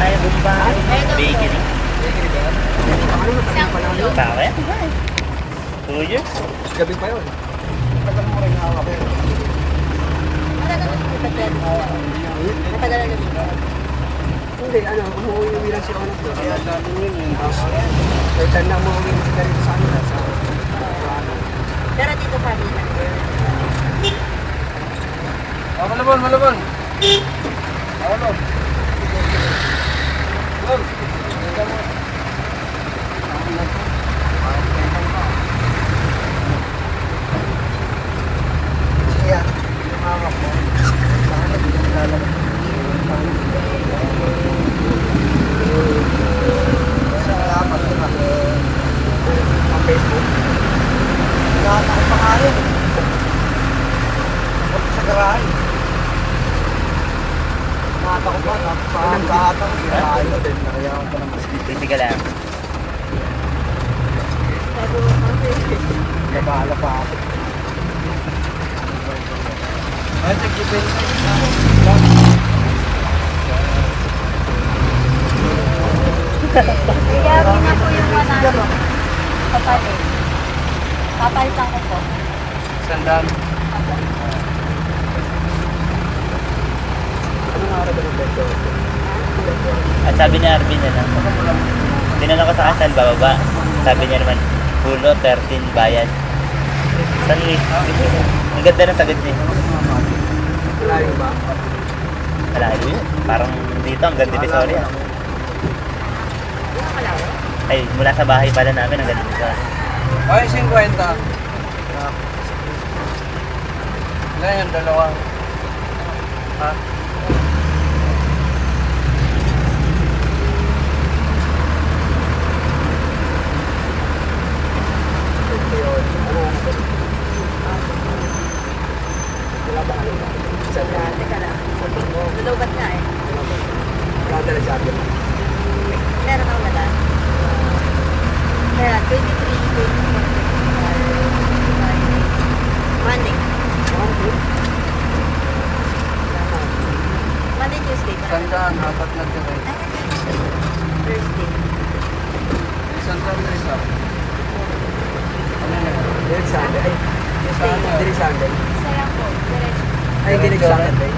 Ay, bumba. Bakery. Na, pa. Bakit? Two years? Gabi pa yun. Tagal mo rin hawak. Matagal na lumipat yan. Matagal na lumipat. Hindi, ano, umuwi-uwi lang siya ano to. Kaya dami yun yun. Tapos, kahit saan na umuwi na sila rito sa ano, sa. Pero dito family lang. Oh, malabon, malabon. Malabon. Malabon. Kaya, yung mama ko, saan na dito nilalabas? Sa apat, diba? Facebook. Lahat ako pangalan. Punta sa garahe. Mata ko pa, napapaan ka ata ko. Garahe mo din, nakayawan pa ng masjid. Busy ka lang. Nabala pa ako. Ay, tagipin. Kaya na po yung 100. Kapalit. Kapalit lang ko po. Sandal. Anong araw ba ng beto? At sabi ni Arvin na lang. Tinanong ko sa kasal, bababa. Sabi niya naman, pulo, 13, bayad. San Luis. Ang ganda ng sagot niya. Malayo ba? Wala yun. Parang dito, ang ganda Divisoria. Ay, mula sa bahay pala namin, ang ganda Divisoria. Ay, 50. Ilan yung dalawa? Ha? Sa dati ka na. Lulubat nga eh. Kadala sa akin. Meron ako wala. Kaya 23, 24, Monday. Monday, Tuesday. pa. Sandaan, apat na direct. Ay, Thursday. Sandaan na isa. Ano na? Direct Sunday. Ay, Tuesday. direct Sunday. Isa lang po. Diretso. Ay, direct Sunday.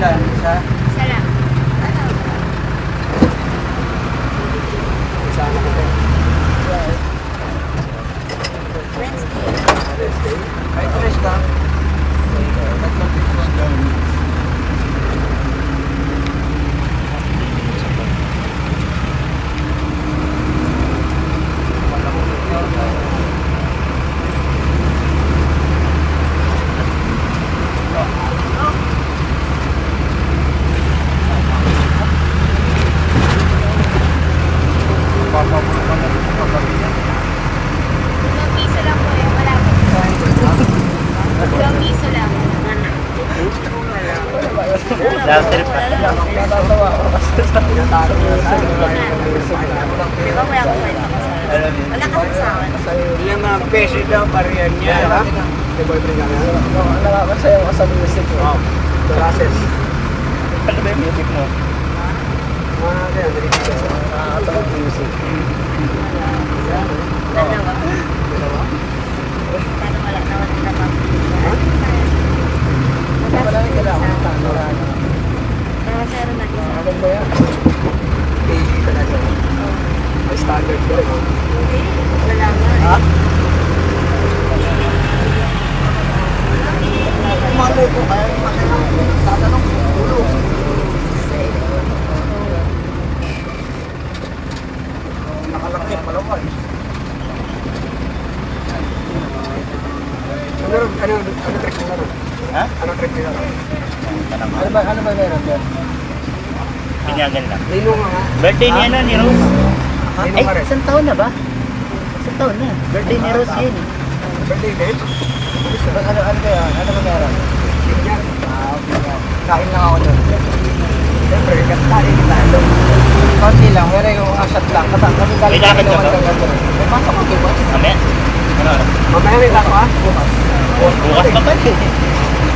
Ilan? Isa? Isa lang. Ano? Isa na ko. Wednesday. Wednesday. Ay, tres ka. Tatlong pictures. Ilang piso lang po yung malapit. Ilang piso lang. Trip pa. Ko Di ba wala akong kwenta ko sa yun? Wala kasi sa akin. Limang peso daw pariyan niya. May boyfriend ka na? Nakakasaya ko sa music. Wow. Process. Ano ba yung music mo? Mga kaya, narinig ka sa nakakatawag music. Dalawa. Paano wala na wala na Ha? Wala rin kailangan ng tama. Kaya zero na isa. Ano ba yan? Baby talaga. May standard ko. no? Hindi. Wala nga. Ha? Malo ko kaya tatanong ko ulo. Nakalaki ang palawa eh. Ano ano ano trick nila ron? Ha? Ano trick nila ron? Parang Ano ba ano ba meron doon? pinyagan lang. Nino nga. Birthday ni ano, ni Rose. Nino Ay, isang taon na ba? Isang taon na. Birthday ni Rose yun. Birthday din? Ano ano kaya? Ano ba meron? Yan. Ah, okay yan. Kain lang ako doon. Siyempre, kain kita doon. Konti lang, pero yung asat lang. Kata, kami May lakad ka ba? May pasok ko, diba? Mamaya. Ano? Mamaya may pasok ha? Bukas. Bukas pa pa eh.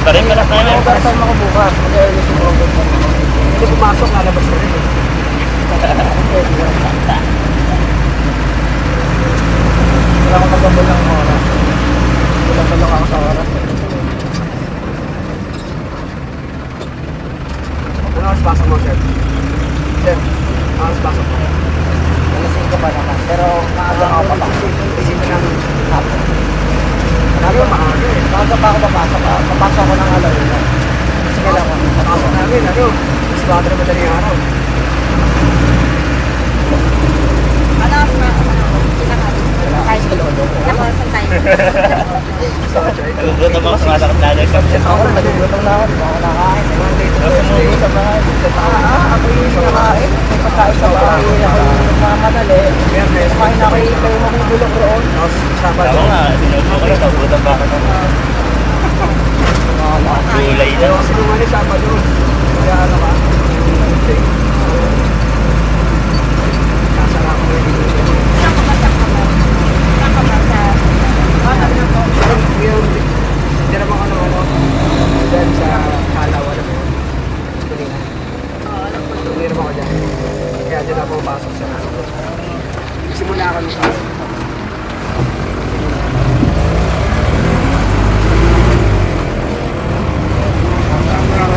Parin ka na tayo. Bukas tayo ako bukas. Mag-early siguro. Hindi pumasok, lalabas ko rin. eh. pwede ka. Basta. Wala akong magabol ng oras. Wala ako sa oras. eh. Ano oras pasok mo, sir? Sir, Ano oras pasok mo? nalasing ko pa naman. Pero maaga ako papasok. Isip mo ng Hapon. Ano maaga eh. Maaga pa ako papasok. ah. Papasok ako ng alauna. Kasi kailangan ko. Pasok namin, ano? Mas bata na madaling araw. Ano, ano, ano, Kahit sa lolo ko. Nakasan tayo. Sa. Gugutom ako sa masakit na kami. Ako rin, nagugutom na ako. Hindi ako nakain. Monday to Thursday. Sa bahay. Ah, ah, ako yung nakain. May pagkain sa bahay. Ako yung. Biyernes. Kumain ako yung kayo mo kung bulok roon. Sabado. Ako nga, sinubo ko ito. Gutom pa ako ng gulay na. Kasi nung ano, Sabado. Kaya ano ka? Thursday. Kasara ako ngayon dito. Nakabasa ka mo. Nakabasa. Bakit na po? Pero yung hindi naman ako ng ano, dyan sa Kalawa na yun. Kulingan. Oo, alam ko. Hindi naman ako dyan. Kaya dyan ako pasok sa Simula kami sa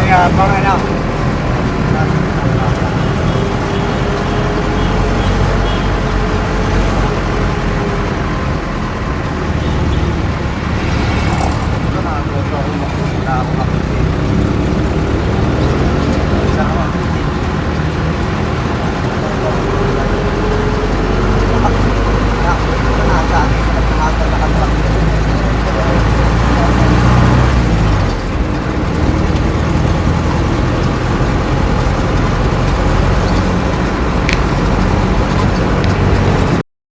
Ang mga anak.